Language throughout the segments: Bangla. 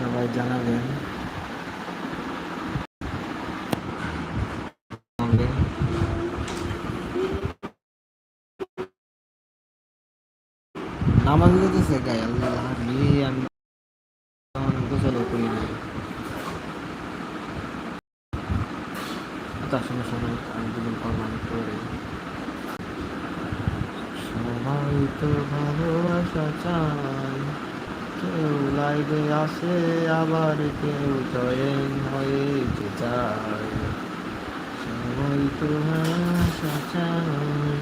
সবাই জানাবেন। সঙ্গে নামাজ দিতেছে গায়ে আল্লাহ আমি গোসলও করি না তার সঙ্গে সময় আমি দুদিন কর্ম করে সবাই তো ভালোবাসা চায়। কেউ লাইভে আসে, আবার কেউ জয়েন হয়েছে চায়। সবাই তো ভালোবাসা চায়,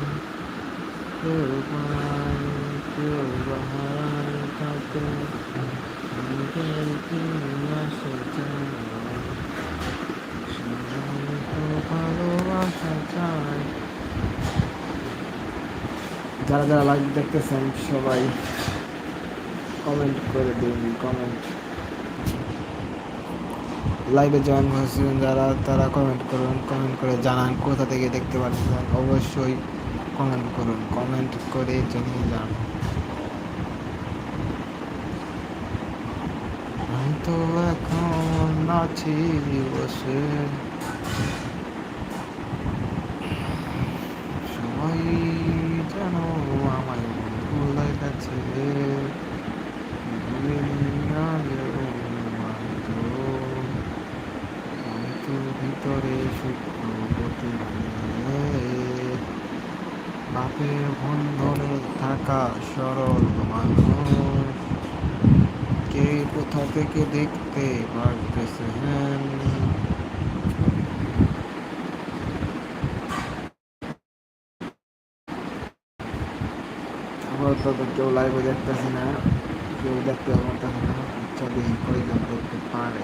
কেউ পায়, কেউ বাহার থাকে। কেউ কেউ আসে চায়। সবাই যারা যারা লাইভ দেখতেছেন, সবাই কমেন্ট করে দিন কমেন্ট লাইভে জয়েন হয়েছিলেন যারা, তারা কমেন্ট করুন কমেন্ট করে জানান কোথা থেকে দেখতে পাচ্ছেন। অবশ্যই কমেন্ট করুন কমেন্ট করে জানিয়ে যান। তো এখন আছি বসে। সবাই যেন আমায় ভুলে গেছে আমি তো ভিতরে গতি বাপের বন্ধনে থাকা সরল মানুষ। কে কোথা থেকে দেখতে পারতেছে হ্যাঁ কেউ লাইভে দেখতেছি না, কেউ দেখতে পারতেছে না। ইচ্ছা দেখতে পারে?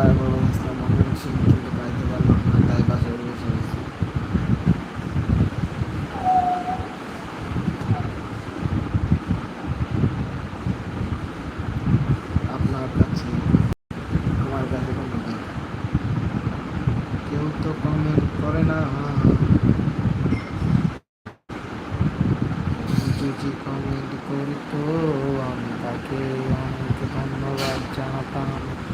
প্রায় বড় ইসলাম মমিন সিং কিন্তু পাইতে পারলাম না, তাই বাসায় বসে আছি আপনার কাছে, আমার কাছে কোনো কেউ তো কমেন্ট করে না হ্যাঁ যদি কমেন্ট করতো আমি তাকে অনেক ধন্যবাদ জানাতাম। মন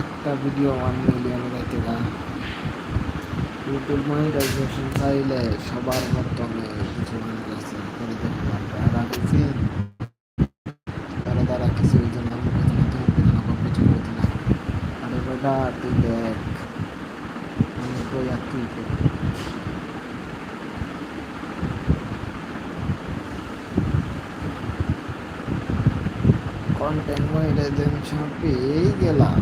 একটা ভিডিও ওয়ান মিলিয়ন গাইতে গা। ইউটিউব মনিটাইজেশন চাইলে সবার মতনে কিছু মানুষ আছে করে দেখতে свой গেলাম।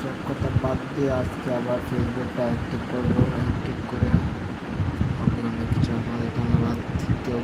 সব কথা বাদ দিয়ে আজকে আবার ফেসবুকটা অ্যাক্টিভ করব অ্যাক্টিভ করে আপনাদের ধন্যবাদ। কেউ